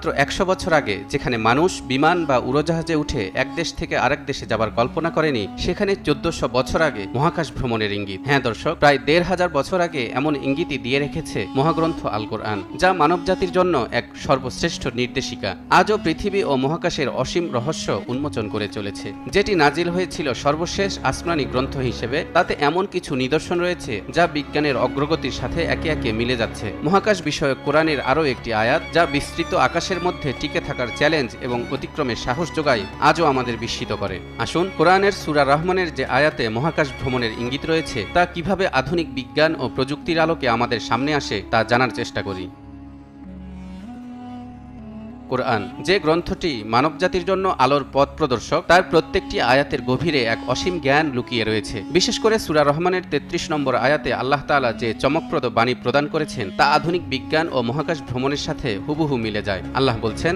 মাত্র একশো বছর আগে যেখানে মানুষ বিমান বা উড়োজাহাজে উঠে এক দেশ থেকে আরেক দেশে যাবার কল্পনা করেনি, সেখানে চোদ্দশো বছর আগে মহাকাশ ভ্রমণের ইঙ্গিত। হ্যাঁ দর্শক, প্রায় দেড় হাজার বছর আগে এমন ইঙ্গিতই দিয়ে রেখেছে মহাগ্রন্থ আল কোরআন, যা মানব জাতির জন্য এক সর্বশ্রেষ্ঠ নির্দেশিকা। আজও পৃথিবী ও মহাকাশের অসীম রহস্য উন্মোচন করে চলেছে। যেটি নাজিল হয়েছিল সর্বশেষ আসমানি গ্রন্থ হিসেবে, তাতে এমন কিছু নিদর্শন রয়েছে যা বিজ্ঞানের অগ্রগতির সাথে একে একে মিলে যাচ্ছে। মহাকাশ বিষয়ক কোরআনের আরও একটি আয়াত, যা বিস্তৃত আকাশের মধ্যে টিকে থাকার চ্যালেঞ্জ এবং অতিক্রমের সাহস যোগায় আজও আমাদের বিস্মিত করে। আসুন, কোরআনের সুরা রহমানের যে আয়াতে মহাকাশ ভ্রমণের ইঙ্গিত রয়েছে, তা কীভাবে আধুনিক বিজ্ঞান ও প্রযুক্তির আলোকে আমাদের সামনে আসে তা জানার চেষ্টা করি। কোরআন। যে গ্রন্থটি মানবজাতির জন্য আলোর পথ প্রদর্শক, তার প্রত্যেকটি আয়াতের গভীরে এক অসীম জ্ঞান লুকিয়ে রয়েছে। বিশেষ করে সুরা রহমানের তেত্রিশ নম্বর আয়াতে আল্লাহ তাআলা যে চমকপ্রদ বাণী প্রদান করেছেন, তা আধুনিক বিজ্ঞান ও মহাকাশ ভ্রমণের সাথে হুবহু মিলে যায়। আল্লাহ বলছেন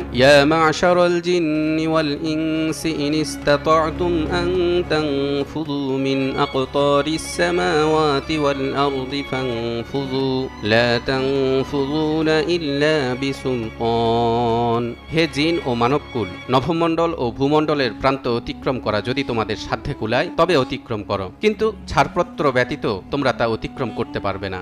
লা ইল্লা বিসুলতান। হে জিন ও মানবকুল, নভমণ্ডল ও ভূমণ্ডলের প্রান্ত অতিক্রম করা যদি তোমাদের সাধ্যে কুলায়, তবে অতিক্রম করো। কিন্তু ছাড়পত্র ব্যতীত তোমরা তা অতিক্রম করতে পারবে না।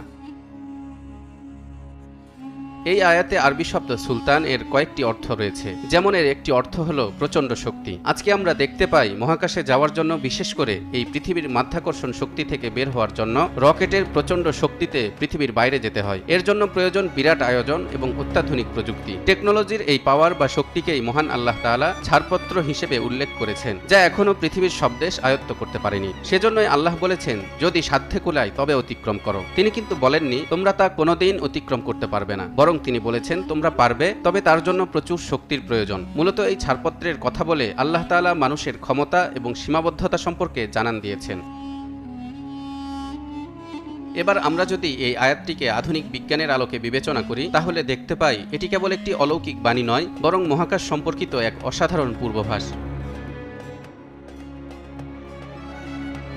এই আয়াতে আরবি শব্দ সুলতান এর কয়েকটি অর্থ রয়েছে। যেমন এর একটি অর্থ হল প্রচণ্ড শক্তি। আজকে আমরা দেখতে পাই মহাকাশে যাওয়ার জন্য বিশেষ করে এই পৃথিবীর মাধ্যাকর্ষণ শক্তি থেকে বের হওয়ার জন্য রকেটের প্রচণ্ড শক্তিতে পৃথিবীর বাইরে যেতে হয়। এর জন্য প্রয়োজন বিরাট আয়োজন এবং অত্যাধুনিক প্রযুক্তি। টেকনোলজির এই পাওয়ার বা শক্তিকেই মহান আল্লাহ তাআলা ছাড়পত্র হিসেবে উল্লেখ করেছেন, যা এখনও পৃথিবীর সব দেশ আয়ত্ত করতে পারেনি। সেজন্যই আল্লাহ বলেছেন, যদি সাধ্যে কুলায় তবে অতিক্রম করো। তিনি কিন্তু বলেননি, তোমরা তা কোনোদিন অতিক্রম করতে পারবে না। বরং তিনি বলেছেন, তোমরা পারবে, তবে তার জন্য প্রচুর শক্তির প্রয়োজন। মূলত এই ছাড়পত্রের কথা বলে আল্লাহ তাআলা মানুষের ক্ষমতা এবং সীমাবদ্ধতা সম্পর্কে জানান দিয়েছেন। এবার আমরা যদি এই আয়াতটিকে আধুনিক বিজ্ঞানের আলোকে বিবেচনা করি, তাহলে দেখতে পাই, এটি কেবল একটি অলৌকিক বাণী নয়, বরং মহাকাশ সম্পর্কিত এক অসাধারণ পূর্বাভাস।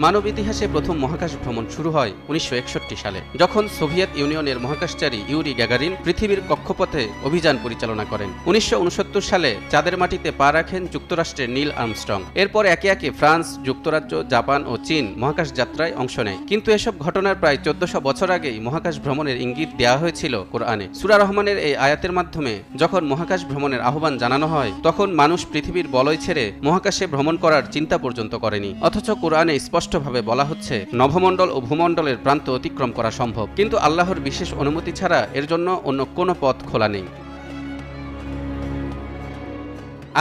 মানব ইতিহাসে প্রথম মহাকাশ ভ্রমণ শুরু হয় উনিশশো একষট্টি সালে, যখন সোভিয়েত ইউনিয়নের মহাকাশচারী ইউরি গ্যাগারিন পৃথিবীর কক্ষপথে অভিযান পরিচালনা করেন। উনিশশো উনসত্তর সালে চাঁদের মাটিতে পা রাখেন যুক্তরাষ্ট্রের নীল আর্মস্ট্রং। এরপর একে একে ফ্রান্স, যুক্তরাজ্য, জাপান ও চীন মহাকাশ যাত্রায় অংশ নেয়। কিন্তু এসব ঘটনার প্রায় চোদ্দশো বছর আগেই মহাকাশ ভ্রমণের ইঙ্গিত দেওয়া হয়েছিল কোরআনে। সুরা রহমানের এই আয়াতের মাধ্যমে যখন মহাকাশ ভ্রমণের আহ্বান জানানো হয়, তখন মানুষ পৃথিবীর বলয় ছেড়ে মহাকাশে ভ্রমণ করার চিন্তা পর্যন্ত করেনি। অথচ কোরআনে স্পষ্ট স্পষ্টভাবে বলা হচ্ছে নভমণ্ডল ও ভূমণ্ডলের প্রান্ত অতিক্রম করা সম্ভব। কিন্তু আল্লাহর বিশেষ অনুমতি ছাড়া এর জন্য অন্য কোনো পথ খোলা নেই।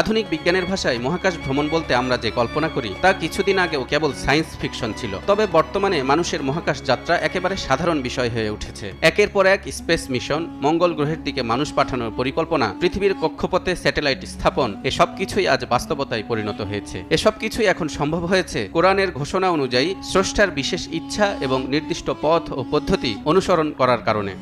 আধুনিক বিজ্ঞানের ভাষায় মহাকাশ ভ্রমণ বলতে আমরা যে কল্পনা করি, তা কিছুদিন আগেও কেবল সায়েন্স ফিকশন ছিল। তবে বর্তমানে মানুষের মহাকাশ যাত্রা একেবারে সাধারণ বিষয় হয়ে উঠেছে। একের পর এক স্পেস মিশন, মঙ্গল গ্রহের দিকে মানুষ পাঠানোর পরিকল্পনা, পৃথিবীর কক্ষপথে স্যাটেলাইট স্থাপন, এসব কিছুই আজ বাস্তবতায় পরিণত হয়েছে। এসব কিছুই এখন সম্ভব হয়েছে কোরআনের ঘোষণা অনুযায়ী স্রষ্টার বিশেষ ইচ্ছা এবং নির্দিষ্ট পথ ও পদ্ধতি অনুসরণ করার কারণে।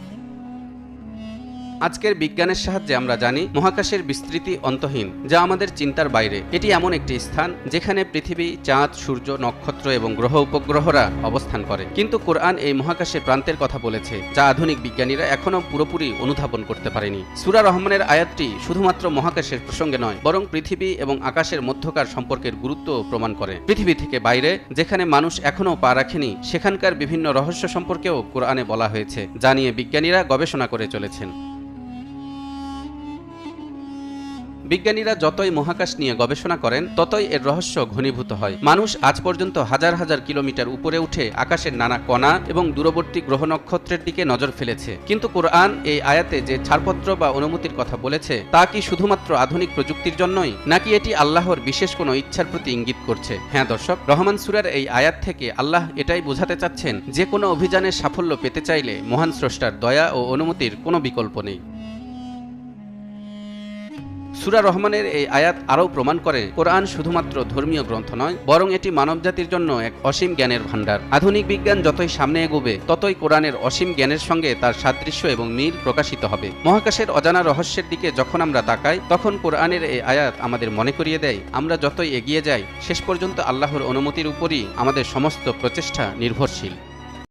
আজকের বিজ্ঞানের সাহায্যে আমরা জানি মহাকাশের বিস্তৃতি অন্তহীন, যা আমাদের চিন্তার বাইরে। এটি এমন একটি স্থান যেখানে পৃথিবী, চাঁদ, সূর্য, নক্ষত্র এবং গ্রহ উপগ্রহরা অবস্থান করে। কিন্তু কোরআন এই মহাকাশের প্রান্তের কথা বলেছে, যা আধুনিক বিজ্ঞানীরা এখনও পুরোপুরি অনুধাবন করতে পারেনি। সুরা রহমানের আয়াতটি শুধুমাত্র মহাকাশের প্রসঙ্গে নয়, বরং পৃথিবী এবং আকাশের মধ্যকার সম্পর্কের গুরুত্ব প্রমাণ করে। পৃথিবী থেকে বাইরে, যেখানে মানুষ এখনও পা রাখেনি, সেখানকার বিভিন্ন রহস্য সম্পর্কেও কোরআনে বলা হয়েছে, যা নিয়ে বিজ্ঞানীরা গবেষণা করে চলেছেন। বিজ্ঞানীরা যতই মহাকাশ নিয়ে গবেষণা করেন, ততই এর রহস্য ঘনীভূত হয়। মানুষ আজ পর্যন্ত হাজার হাজার কিলোমিটার উপরে উঠে আকাশের নানা কণা এবং দূরবর্তী গ্রহ নক্ষত্রের দিকে নজর ফেলেছে। কিন্তু কোরআন এই আয়াতে যে ছাড়পত্র বা অনুমতির কথা বলেছে, তা কি শুধুমাত্র আধুনিক প্রযুক্তির জন্যই, নাকি এটি আল্লাহর বিশেষ কোনো ইচ্ছার প্রতি ইঙ্গিত করছে? হ্যাঁ দর্শক, রহমান সুরার এই আয়াত থেকে আল্লাহ এটাই বোঝাতে চাচ্ছেন, যে কোনো অভিযানের সাফল্য পেতে চাইলে মহান স্রষ্টার দয়া ও অনুমতির কোনো বিকল্প নেই। সুরা রহমানের এই আয়াত আরও প্রমাণ করে, কোরআন শুধুমাত্র ধর্মীয় গ্রন্থ নয়, বরং এটি মানবজাতির জন্য এক অসীম জ্ঞানের ভাণ্ডার। আধুনিক বিজ্ঞান যতই সামনে এগোবে, ততই কোরআনের অসীম জ্ঞানের সঙ্গে তার সাদৃশ্য এবং মিল প্রকাশিত হবে। মহাকাশের অজানা রহস্যের দিকে যখন আমরা তাকাই, তখন কোরআনের এই আয়াত আমাদের মনে করিয়ে দেয়, আমরা যতই এগিয়ে যাই, শেষ পর্যন্ত আল্লাহর অনুমতির উপরই আমাদের সমস্ত প্রচেষ্টা নির্ভরশীল।